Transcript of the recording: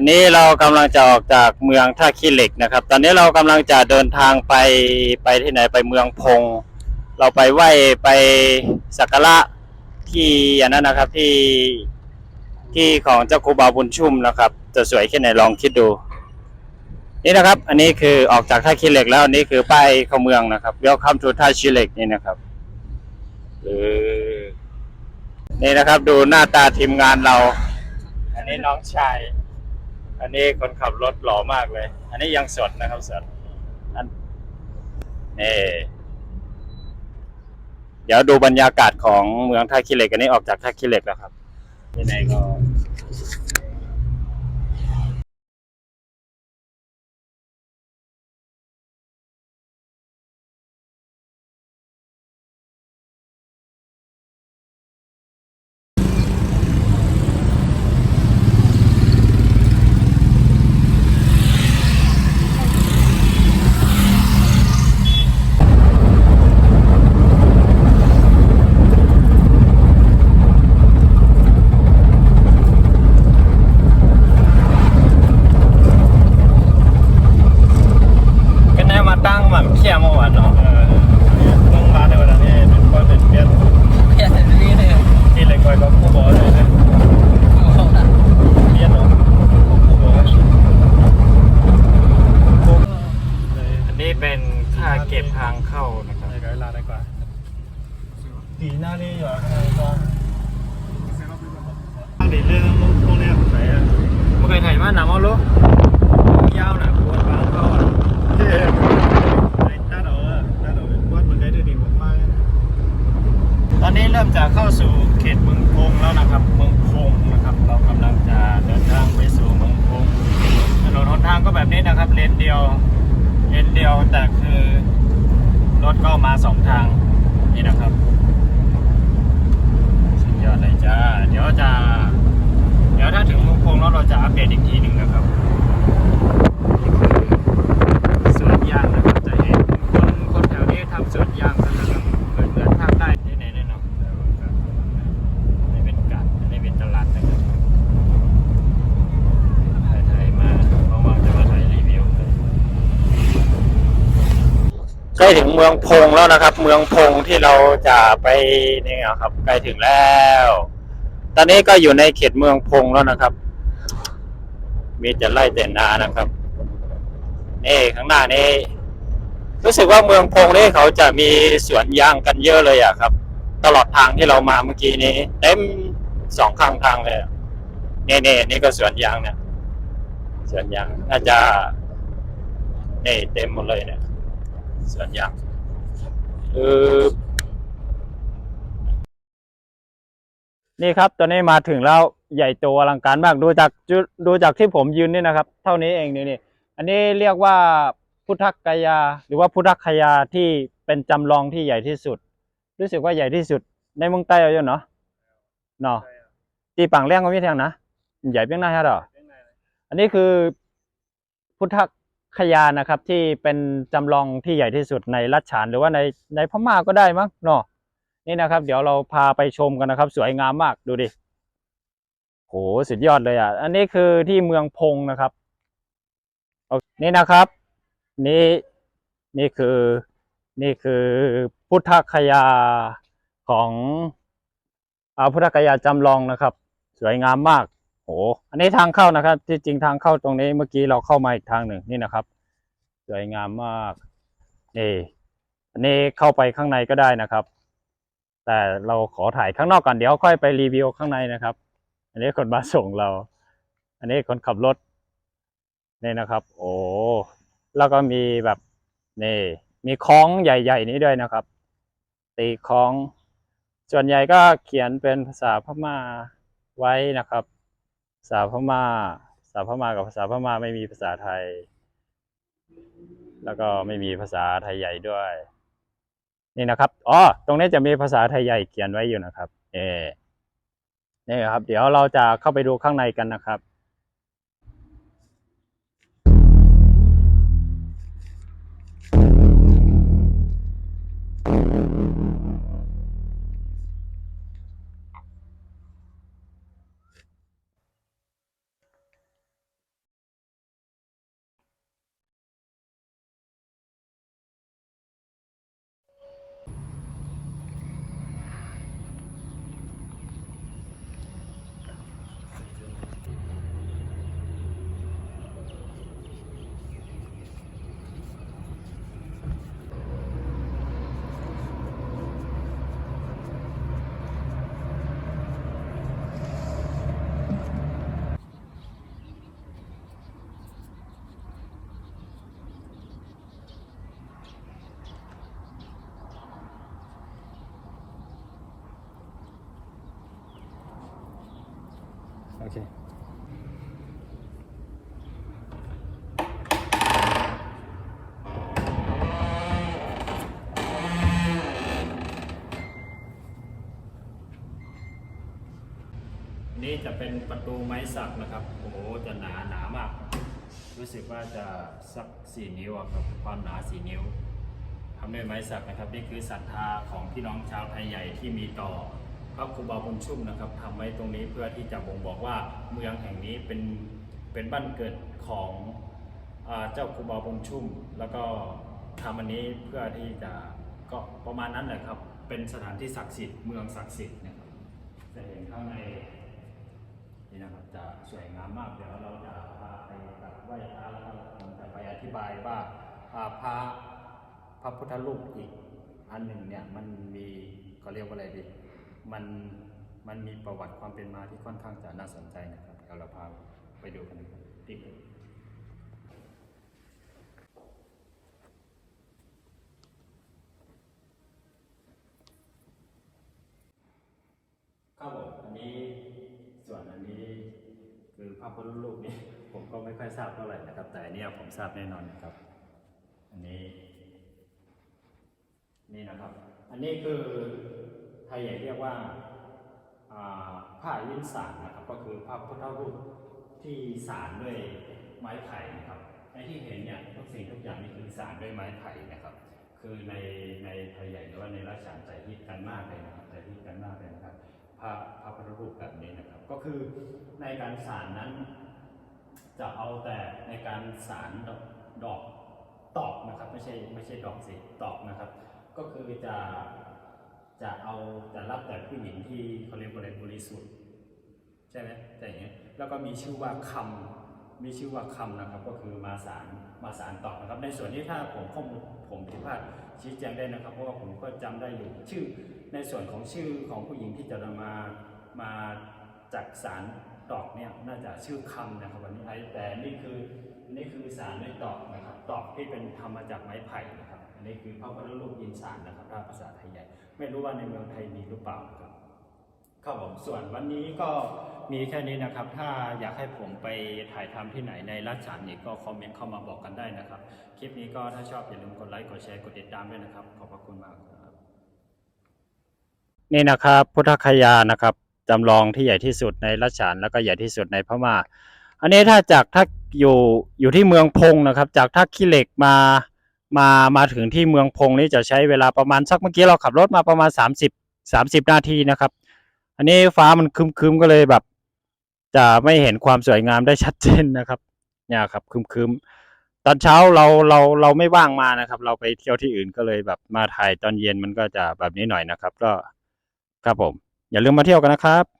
อันนี้เรากำลังจะออกจากเมืองท่าขี้เหล็กนะครับ ตอนนี้เรากำลังจะเดินทางไปไปที่ไหนไปเมืองพง เราไปไหว้ไปสักการะที่อันนั้นนะครับที่ที่ของเจ้าครูบาบุญชุ่มนะครับ จะสวยแค่ไหนลองคิดดู นี่นะครับ อันนี้คือออกจากท่าขี้เหล็กแล้วอันนี้คือป้ายเข้าเมืองนะครับ Welcome to ท่าขี้เหล็กนี่นะครับหรือนี่นะครับดูหน้าตาทีมงานเรา อันนี้น้องชาย อันนี้คนขับรถหล่อมากเลย อันนี้ยังสดนะครับสดอันนี่เดี๋ยวดูบรรยากาศของเมืองท่าขี้เหล็กอันนี้ออกจากท่าขี้เหล็กแล้วครับที่ไหนก็ cái này mà đang mà kia mà bạn nó Nông bán này mà là nghe mình coi mình biết เพี้ยนนี่เลย Thì lại coi có khu bó rồi đấy โอ้โหนะ Biết không? Khu bó ấy อันนี้เป็นค่าเก็บทางเข้านะครับ Đây cái là đây quả Tí na đi rồi hai con Để lên không nè phải เมื่อไงถ่ายมาหนังเอาลูกยาวหนะปวดบางเข้าอะ Đây, ta đổ ta đổ quát một cái thì đỉnh một mai ตอนนี้เริ่มจะเข้าสู่เขตเมืองพงแล้วนะครับ เมืองพงนะครับ เรากำลังจะเดินทางไปสู่เมืองพงถนนหนทางก็แบบนี้นะครับเลนเดียวเลนเดียวแต่คือรถก็มาสองทางนี่นะครับ สุดยอดเลยจ้า เดี๋ยวจะ ดี๋ยวถ้าถึงเมืองพงแล้วเราจะอัปเดตอีกทีหนึ่งนะครับนี่คือสวนยางนะครับจะเห็นคนคนแถวนี้ทำสวนยางกันนะครับเหมือนเหมือนภาคใต้ที่ไหนแน่นอนอันนี้เป็นกัดอันเป็นตลาดนะครับถ่ายถ่ายมาเพราะว่าจะมาถ่ายรีวิวใกล้ถึงเมืองพงแล้วนะครับ เมืองพงที่เราจะไปนี่ครับใกล้ถึงแล้ว ตอนนี้ก็อยู่ในเขตเมืองพงแล้วนะครับ มีแต่ไร่แต่นานะครับนี่ข้างหน้านี้รู้สึกว่าเมืองพงนี่เขาจะมีสวนยางกันเยอะเลยอะครับ ตลอดทางที่เรามาเมื่อกี้นี้เต็มสองข้างทางเลยนี่นี่นี่ก็สวนยางเนี่ยสวนยางน่าจะนี่เต็มหมดเลยเนี่ยสวนยางเออ นี่ครับตอนนี้มาถึงแล้วใหญ่โตอลังการมากดูจากจุดูจากที่ผมยืนนี่นะครับ เท่านี้เองนี่นี่อันนี้เรียกว่าพุทธกยา หรือว่าพุทธคยาที่เป็นจำลองที่ใหญ่ที่สุด รู้สึกว่าใหญ่ที่สุด ในเมืองใต้เอาอยู่เนาะเนาะตีปังเลี้ยงก็ไม่เทียงนะใหญ่เพียงหน้าฮะเหรออันนี้คือพุทธคยานะครับที่เป็นจำลองที่ใหญ่ที่สุดในรัชฉานหรือว่าในในพม่าก็ได้มั้งเนาะ นี่นะครับ เดี๋ยวเราพาไปชมกันนะครับ สวยงามมากดูดิโหสุดยอดเลยอะ อันนี้คือที่เมืองพงนะครับอเคนี่นะครับ นี่นี่คือนี่คือพุทธคยาของอาพุทธคยาจำลองนะครับ สวยงามมากโหอันนี้ทางเข้านะครับ ที่จริงทางเข้าตรงนี้เมื่อกี้เราเข้ามาอีกทางหนึ่งนี่นะครับ สวยงามมากนี่อันนี้เข้าไปข้างในก็ได้นะครับ แต่เราขอถ่ายข้างนอกก่อนเดี๋ยวค่อยไปรีวิวข้างในนะครับ อันนี้คนมาส่งเรา อันนี้คนขับรถนี่นะครับ โอ้แล้วก็มีแบบนี่มีคล้องใหญ่ ๆ นี้ด้วยนะครับ ตีคล้อง ส่วนใหญ่ก็เขียนเป็นภาษาพม่าไว้นะครับ ภาษาพม่า ภาษาพม่ากับภาษาพม่าไม่มีภาษาไทย แล้วก็ไม่มีภาษาไทยใหญ่ด้วย นี่นะครับอ๋อตรงนี้จะมีภาษาไทยใหญ่เขียนไว้อยู่นะครับ เอนี่ครับ เดี๋ยวเราจะเข้าไปดูข้างในกันนะครับ เคนี่จะเป็นประตูไม้สักนะครับ โอ้โห จะหนาหนามาก รู้สึกว่าจะสักสี่นิ้วครับ ความหนาสี่นิ้วทำด้วยไม้สักนะครับ นี่คือศรัทธาของพี่น้องชาวไทยใหญ่ที่มีต่อ ระครูบาบุญชุ่มนะครับทำไว้ตรงนี้เพื่อที่จะบ่งบอกว่าเมืองแห่งนี้เป็นเป็นบ้านเกิดของอเจ้าครูบาบุญชุ่ม แล้วก็ทำอันนี้เพื่อที่จะก็ประมาณนั้นแหละครับ เป็นสถานที่ศักดิ์สิทธิ์เมืองศักดิ์สิทธิ์นะครับจะเห็นข้างในนี่นะครับจะสวยงามมากเดี๋ยวเราจะพาไปไหว้พระแล้วก็ผมจะไปอธิบายว่าอ่าพระพระพุทธรูปอีกอันหนึ่งเนี่ยมันมีเขาเรียกว่าอะไรดี มันมันมีประวัติความเป็นมาที่ค่อนข้างจะน่าสนใจนะครับเดี๋ยวเราพาไปดูกันนะครับที่ครับผมอันนี้ส่วนอันนี้คือภาพพุทธรูปนี่ผมก็ไม่ค่อยทราบเท่าไหร่นะครับ แต่อันเนี้ยผมทราบแน่นอนนะครับ อันนี้ นี่นะครับ อันนี้คือ ว่าผ้าลิ้นสารนะครับ ก็คือพระพุทธรูปที่สารด้วยไม้ไผ่นะครับไอ้ที่เห็นเนี่ยทุกสิ่งทุกอย่างนี่คือสารด้วยไม้ไผ่นะครับ คือในในไทยใหญ่หรือว่าในราชาใจฮิตกันมากเลยนะครับใจฮิตกันมากเลยนะครับพระพระพุทธรูปแบบนี้นะครับ ก็คือในการสารนั้น จะเอาแต่ในการสารดอกดอกตอกนะครับ ไม่ใช่ไม่ใช่ดอกสิตอกนะครับ ก็คือจะ จะเอาจะรับแต่ผู้หญิงที่เขาเรียกว่าอะไรบริสุทธิ์ใช่ไหมแต่อย่างเงี้ยแล้วก็มีชื่อว่าคำมีชื่อว่าคำนะครับก็คือมาสารมาสารตอกนะครับ ในส่วนนี้ถ้าผมข้อมูลผมผิดพลาดชี้แจงได้นะครับ เพราะว่าผมก็จำได้อยู่ชื่อ ในส่วนของชื่อของผู้หญิงที่จะมามาจากสารตอกเนี่ยน่าจะชื่อคำนะครับวันนี้ไอ้แต่นี่คือนี่คือสารไม่ตอกนะครับตอกที่เป็นทำมาจากไม้ไผ่นะครับ อันนี้คือพระพุทธรูปยินสารนะครับถ้าภาษาไทยใหญ่ ไม่รู้ว่าในเมืองไทยมีหรือเปล่านะครับครับผมส่วนวันนี้ก็มีแค่นี้นะครับ ถ้าอยากให้ผมไปถ่ายทำที่ไหนในรัชฉานนี้ก็คอมเมนต์เข้ามาบอกกันได้นะครับ คลิปนี้ก็ถ้าชอบอย่าลืมกดไลค์กดแชร์กดติดตามด้วยนะครับ ขอบพระคุณมากครับนี่นะครับ พุทธคยานะครับจำลองที่ใหญ่ที่สุดในรัชฉานแล้วก็ใหญ่ที่สุดในพม่าอันนี้ถ้าจากถ้าอยู่อยู่ที่เมืองพงนะครับ จากท่าขี้เหล็กมา มามาถึงที่เมืองพงนี่จะใช้เวลาประมาณสักเมื่อกี้เราขับรถมาประมาณ 30 30 นาทีนะครับ อันนี้ฟ้ามันคึมๆก็เลยแบบ จะไม่เห็นความสวยงามได้ชัดเจนนะครับ เนี่ยครับคึมๆตอนเช้าเราเราเราไม่ว่างมานะครับ เราไปเที่ยวที่อื่นก็เลยแบบมาถ่ายตอนเย็นมันก็จะแบบนี้หน่อยนะครับ ก็ครับผม อย่าลืมมาเที่ยวกันนะครับ